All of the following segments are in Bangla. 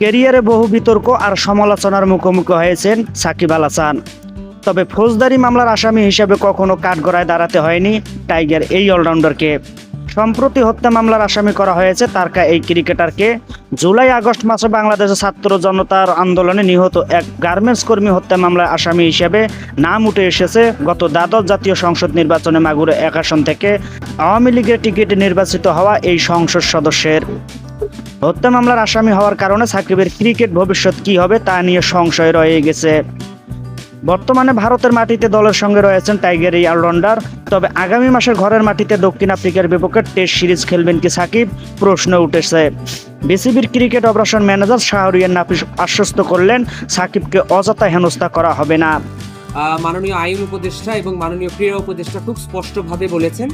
কেরিয়ারে বহু বিতর্ক আর সমালোচনার মুখোমুখি হয়েছেন সাকিব আল হাসান। তবে ফৌজদারি মামলার আসামি হিসেবে কখনো কাঠগড়ায় দাঁড়াতে হয়নি টাইগার এই অলরাউন্ডারকে। সম্প্রতি হত্যা মামলার আসামি করা হয়েছে তারকা এই ক্রিকেটারকে। জুলাই আগস্ট মাসে বাংলাদেশের ছাত্র জনতার আন্দোলনে নিহত এক গার্মেন্টস কর্মী হত্যা মামলার আসামি হিসেবে নাম উঠে এসেছে। গত দ্বাদশ জাতীয় সংসদ নির্বাচনে মাগুরে এক আসন থেকে আওয়ামী লীগের টিকিটে নির্বাচিত হওয়া এই সংসদ সদস্যের। হত্যা মামলার আসামি হওয়ার কারণে সাকিবের ক্রিকেট ভবিষ্যৎ কি হবে তা নিয়ে সংশয় রয়ে গেছে। বর্তমানে ভারতের মাটিতে দলের সঙ্গে রয়েছেন টাইগার এই অলরাউন্ডার। তবে আগামী মাসের ঘরের মাটিতে দক্ষিণ আফ্রিকার বিপক্ষে টেস্ট সিরিজ খেলবেন কি সাকিব? প্রশ্ন উঠেছে। বিসিবির cricket operation manager Shahriar Nafees আশ্বস্ত করলেন, সাকিবকে অযথা হেনস্থা করা হবে না। মাননীয় আইন উপদেষ্টা এবং মাননীয় ক্রীড়া উপদেষ্টা খুব স্পষ্টভাবে বলেছেন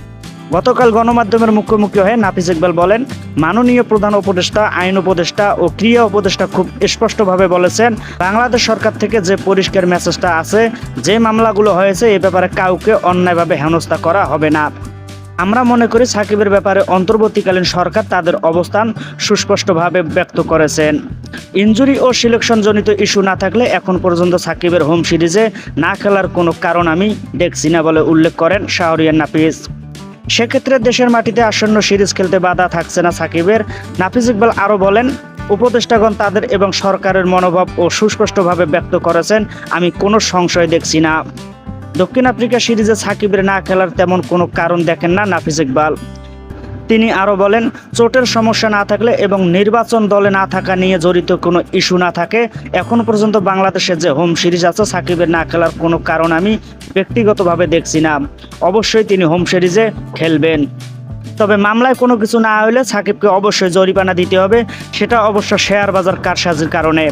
গতকাল গণমাধ্যমের মুখোমুখি হয়ে নাফিস ইকবাল বলেন, মাননীয় প্রধান উপদেষ্টা, আইন উপদেষ্টা ও ক্রিয়া উপদেষ্টা খুব স্পষ্টভাবে বলেছেন, বাংলাদেশ সরকার থেকে যে পরিষ্কার মেসেজটা আছে, যে মামলাগুলো হয়েছে, এ ব্যাপারে কাউকে অন্যায়ভাবে হেনস্থা করা হবে না। আমরা মনে করি সাকিবের ব্যাপারে অন্তর্বর্তীকালীন সরকার তাদের অবস্থান সুস্পষ্টভাবে ব্যক্ত করেছেন। ইনজুরি ও সিলেকশন জনিত ইস্যু না থাকলে এখন পর্যন্ত সাকিবের হোম সিরিজে না খেলার কোনো কারণ আমি দেখছি না বলে উল্লেখ করেন শাহরিয়ার নাফিস। সেক্ষেত্রে দেশের মাটিতে আসন্ন সিরিজ খেলতে বাধা থাকছে না সাকিবের। নাফিজ ইকবাল আরও বলেন, উপদেষ্টাগণ তাদের এবং সরকারের মনোভাব ও সুস্পষ্টভাবে ব্যক্ত করেছেন, আমি কোনো সংশয় দেখছি না। দক্ষিণ আফ্রিকা সিরিজে সাকিবের না খেলার তেমন কোনো কারণ দেখেন না নাফিজ ইকবাল। তিনি আরও বলেন, চোটের সমস্যা না থাকলে এবং নির্বাচন দলে না থাকা নিয়ে জড়িত কোনো ইস্যু না থাকে, এখন পর্যন্ত বাংলাদেশের যে হোম সিরিজ আছে, সাকিবের না খেলার কোনো কারণ আমি ব্যক্তিগতভাবে দেখছি না। অবশ্যই তিনি হোম সিরিজে খেলবেন। তবে মামলায় কোনো কিছু না হলে সাকিবকে অবশ্যই জরিমানা দিতে হবে, সেটা অবশ্য শেয়ার বাজার কারসাজির কারণে।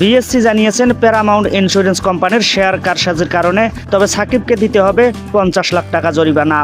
বিএসসি জানিয়েছেন, প্যারামাউন্ট ইন্স্যুরেন্স কোম্পানির শেয়ার কারসাজির কারণে, তবে সাকিবকে দিতে হবে পঞ্চাশ লাখ টাকা জরিমানা।